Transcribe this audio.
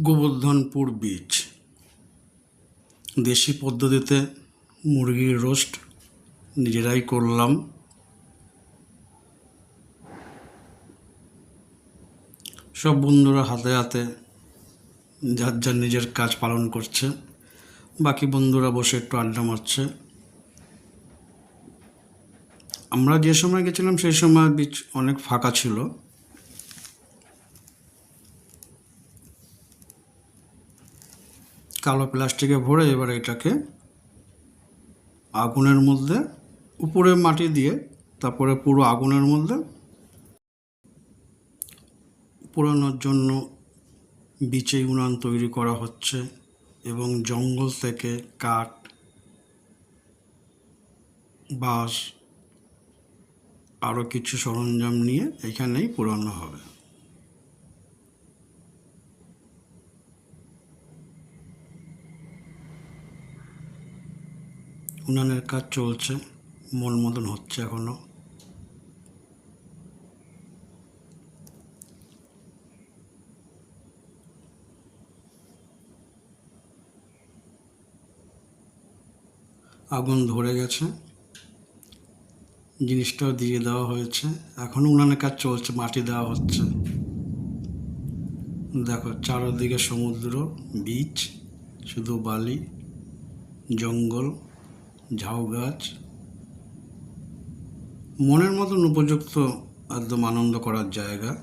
Gobardhanpur beech. দেশি পদ্ধতিতে মুরগির রোস্ট নিজেরাই করলাম। সব বন্ধুরা হাতে হাতে যার যার নিজের কাজ পালন করছে, বাকি বন্ধুরা বসে একটু আড্ডা মারছে। আমরা যে সময় গেছিলাম সেই সময় বিচ অনেক ফাঁকা ছিল। কালো প্লাস্টিকে ভরে এবার এটাকে আগুনের মধ্যে উপরে মাটি দিয়ে, তারপরে পুরো আগুনের মধ্যে পোড়ানোর জন্য বিচে উনান তৈরি করা হচ্ছে এবং জঙ্গল থেকে কাঠ, বাঁশ আরও কিছু সরঞ্জাম নিয়ে এখানেই পোড়ানো হবে। উনানের কাজ চলছে, মন মতন হচ্ছে এখনও। আগুন ধরে গেছে, জিনিসটাও দিয়ে দেওয়া হয়েছে। এখনও উনানের কাজ চলছে, মাটি দেওয়া হচ্ছে। দেখো, চারদিকে সমুদ্র বিচ শুধু বালি, জঙ্গল। ঝাউ গাছ। মনের মতন উপযুক্ত একদম আনন্দ করার জায়গা।